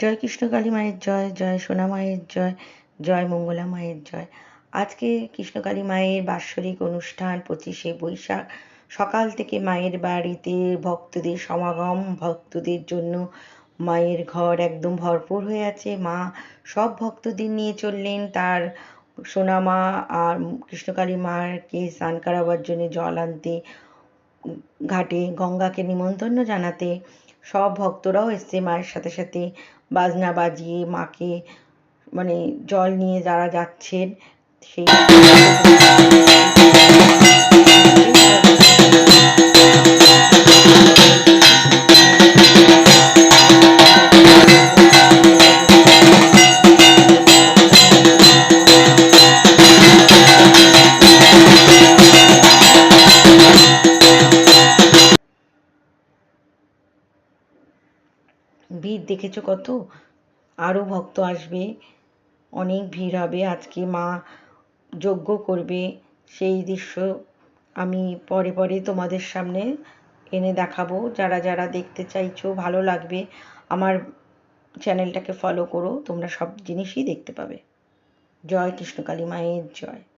জয় কৃষ্ণকালী মায়ের জয় জয় সোনা মায়ের জয় জয় মঙ্গলা মায়ের জয়। আজকে কৃষ্ণকালী মায়ের বাৎসরিক অনুষ্ঠান, পঁচিশে বৈশাখ। সকাল থেকে মায়ের বাড়িতে ভক্তদের সমাগম, ভক্তদের জন্য মায়ের ঘর একদম ভরপুর হয়ে আছে। মা সব ভক্তদের নিয়ে চললেন। তার সোনা মা আর কৃষ্ণকালী মাকে স্নান করাবার জন্য জল আনতে, ঘাটে গঙ্গাকে নিমন্ত্রণ জানাতে সব ভক্তরাও এসছে মায়ের সাথে সাথে। বাজনা বাজিয়ে মাকে মানে জল নিয়ে যারা যাচ্ছেন সেই ভিড় দেখেছ কত? আরও ভক্ত আসবে, অনেক ভিড় হবে, আজকে মা যজ্ঞ করবে, সেই দৃশ্য আমি পরে পরে তোমাদের সামনে এনে দেখাবো। যারা যারা দেখতে চাইছো, ভালো লাগবে, আমার চ্যানেলটাকে ফলো করো, তোমরা সব জিনিসই দেখতে পাবে। জয় কৃষ্ণকালী মায়ের জয়।